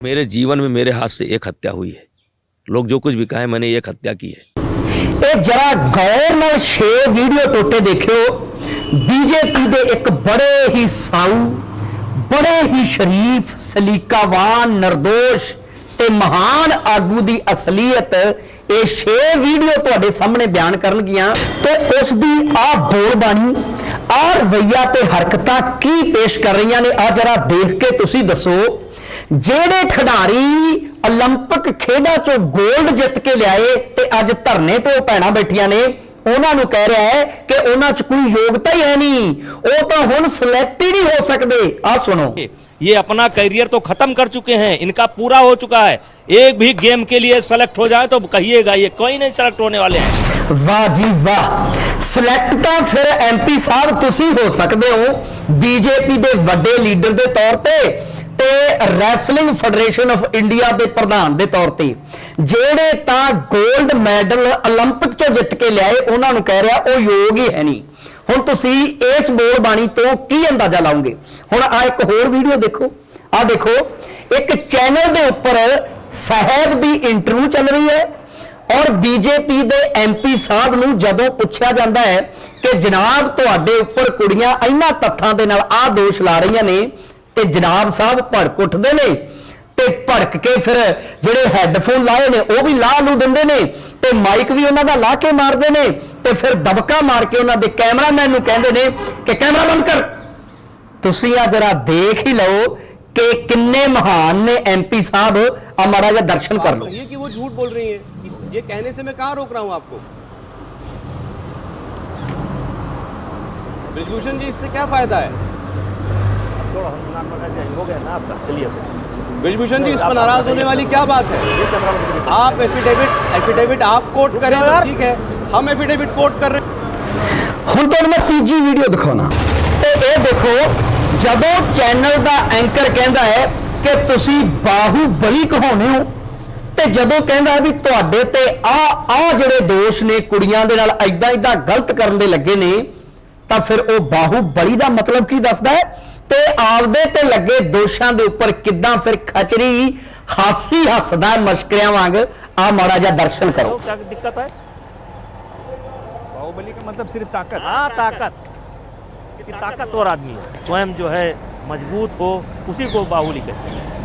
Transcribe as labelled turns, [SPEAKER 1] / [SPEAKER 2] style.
[SPEAKER 1] मेरे जीवन में मेरे हाथ से एक हत्या हुई है लोग जो कुछ भी कहें मैंने एक हत्या की है
[SPEAKER 2] ਇਹ ਜਰਾ ਗੌਰ ਨਾਲ ਛੇ ਵੀਡੀਓ ਟੋਟੇ ਦੇਖਿਓ ਬੀਜੇਪੀ ਦੇ ਇੱਕ ਬੜੇ ਹੀ ਸਾਊ ਬੜੇ ਹੀ ਸ਼ਰੀਫ ਸਲੀਕਾਵਾਨ ਨਿਰਦੋਸ਼ ਤੇ ਮਹਾਨ ਆਗੂ ਦੀ ਅਸਲੀਅਤ ਇਹ ਛੇ ਵੀਡੀਓ ਤੁਹਾਡੇ ਸਾਹਮਣੇ ਬਿਆਨ ਕਰਨਗੀਆਂ ਤੇ ਉਸ ਦੀ ਆ ਬੋਲ ਬਾਣੀ ਆ ਰਵਈਆ ਤੇ ਹਰਕਤਾਂ ਕੀ ਪੇਸ਼ ਕਰ ਰਹੀਆਂ ਨੇ ਆ ਜਰਾ ਦੇਖ ਕੇ ਤੁਸੀਂ ਦੱਸੋ ਜਿਹੜੇ ਖਿਡਾਰੀ 올림픽 ਖੇਡਾਂ ਚੋਂ 골ਡ ਜਿੱਤ ਕੇ ਲਿਆਏ ਤੇ ਅੱਜ ਧਰਨੇ ਤੇ ਉਹ ਭੈਣਾ ਬੈਠੀਆਂ ਨੇ ਉਹਨਾਂ ਨੂੰ ਕਹਿ ਰਿਹਾ ਹੈ ਕਿ ਉਹਨਾਂ 'ਚ ਕੋਈ ਯੋਗਤਾ ਹੀ ਹੈ ਨਹੀਂ ਉਹ ਤਾਂ ਹੁਣ ਸਿਲੈਕਟ ਹੀ ਨਹੀਂ ਹੋ ਸਕਦੇ ਆ ਸੁਣੋ
[SPEAKER 3] ये अपना करियर तो खत्म कर चुके हैं इनका पूरा हो चुका है एक भी गेम के लिए सेलेक्ट हो जाए तो कहिएगा ये कोई नहीं सेलेक्ट होने वाले हैं
[SPEAKER 2] वाह जी वाह सिलेक्ट तो फिर एमपी साहब तुसी हो सकते हो बीजेपी दे वड्डे लीडर दे तौर पे ਤੇ ਰੈਸਲਿੰਗ ਫੈਡਰੇਸ਼ਨ ਆਫ ਇੰਡੀਆ ਦੇ ਪ੍ਰਧਾਨ ਦੇ ਤੌਰ ਤੇ, ਜਿਹੜੇ ਤਾਂ 골ਡ ਮੈਡਲ 올림픽 ਚੋਂ ਜਿੱਤ ਕੇ ਲਿਆਏ, ਉਹਨਾਂ ਨੂੰ ਕਹਿ ਰਿਹਾ, ਉਹ ਯੋਗ ਹੀ ਹੈ ਨਹੀਂ। ਹੁਣ ਤੁਸੀਂ ਇਸ ਬੋਲ ਬਾਣੀ ਤੋਂ ਕੀ ਅੰਦਾਜ਼ਾ ਲਾਉਂਗੇ ਹੁਣ ਆ ਇੱਕ ਹੋਰ ਵੀਡੀਓ ਦੇਖੋ। ਆ ਦੇਖੋ, ਇੱਕ ਚੈਨਲ ਦੇ ਉੱਪਰ ਸਾਹਿਬ ਦੀ ਇੰਟਰਵਿਊ ਚੱਲ ਰਹੀ ਹੈ ਔਰ ਬੀਜੇਪੀ ਦੇ ਐਮਪੀ ਸਾਹਿਬ ਨੂੰ ਜਦੋਂ ਪੁੱਛਿਆ ਜਾਂਦਾ ਹੈ ਕਿ ਜਨਾਬ ਤੁਹਾਡੇ ਉੱਪਰ ਕੁੜੀਆਂ ਇਹਨਾਂ ਤੱਥਾਂ ਦੇ ਨਾਲ ਆਹ ਦੋਸ਼ ਲਾ ਰਹੀਆਂ ਨੇ ਤੇ ਜਨਾਬ ਸਾਹਿਬ ਭੜਕ ਉੱਠਦੇ ਨੇ ਤੇ ਭੜਕ ਕੇ ਫਿਰ ਜਿਹੜੇ ਹੈੱਡਫੋਨ ਲਾਏ ਨੇ ਉਹ ਵੀ ਲਾਹ ਲੂ ਦਿੰਦੇ ਨੇ ਤੇ ਮਾਈਕ ਵੀ ਉਹਨਾਂ ਦਾ ਲਾ ਕੇ ਮਾਰਦੇ ਨੇ ਤੇ ਫਿਰ ਦਬਕਾ ਮਾਰ ਕੇ ਉਹਨਾਂ ਦੇ ਕੈਮਰਾਮੈਨ ਨੂੰ ਕਹਿੰਦੇ ਨੇ ਕਿ ਕੈਮਰਾ ਬੰਦ ਕਰ ਤੁਸੀਂ ਆ ਜਰਾ ਦੇਖ ਹੀ ਲਓ ਕਿ ਕਿੰਨੇ ਮਹਾਨ ਨੇ ਐਮਪੀ ਸਾਹਿਬ ਆ ਮਾੜਾ ਜਿਹਾ ਦਰਸ਼ਨ ਕਰ ਲਓ
[SPEAKER 4] कहिए कि वो झूठ बोल रही है इस ये कहने से मैं कहाँ रोक रहा हूँ आपको ब्रिजभूषण जी इससे क्या फायदा है ब्रिजभूषण जी इस पर नाराज होने वाली क्या बात है आप एफिडेविट एफिडेविट आप कोर्ट करें तो ठीक है हम एफिडेविट कोर्ट कर रहे हैं
[SPEAKER 2] ਹੁਣ ਤੁਹਾਨੂੰ ਮੈਂ ਤੀਜੀ ਵੀਡੀਓ ਦਿਖਾਉਣਾ ਤੇ ਇਹ ਦੇਖੋ ਜਦੋਂ ਚੈਨਲ ਦਾ ਐਂਕਰ ਕਹਿੰਦਾ ਹੈ ਕਿ ਤੁਸੀਂ ਬਾਹੂਬਲੀ ਕਹਾਉਨੇ ਹੋ ਤੇ ਜਦੋਂ ਕਹਿੰਦਾ ਹੈ ਵੀ ਤੁਹਾਡੇ ਤੇ ਆ ਆ ਜਿਹੜੇ ਦੋਸ਼ ਨੇ ਕੁੜੀਆਂ ਦੇ ਨਾਲ ਐਦਾਂ ਐਦਾਂ ਗਲਤ ਕਰਨ ਦੇ ਲੱਗੇ ਨੇ ਤਾਂ ਫਿਰ ਉਹ ਬਾਹੂਬਲੀ ਦਾ ਮਤਲਬ ਕੀ ਦੱਸਦਾ ਹੈ ਤੇ ਆਪਦੇ ਤੇ ਲੱਗੇ ਦੋਸ਼ਾਂ ਦੇ ਉੱਪਰ ਕਿੱਦਾਂ ਫਿਰ ਖਚਰੀ ਹਾਸੀ ਹੱਸਦਾ ਹੈ ਮਸ਼ਕਰਿਆਂ ਵਾਂਗ ਆ ਮਾੜਾ ਜਿਹਾ ਦਰਸ਼ਨ ਕਰੋ
[SPEAKER 3] तो क्या दिक्कत है
[SPEAKER 5] बाहुबली का मतलब सिर्फ ताकत
[SPEAKER 3] हाँ ताकत कि ताकतवर आदमी है स्वयं जो है मजबूत हो उसी को बाहुली कहते हैं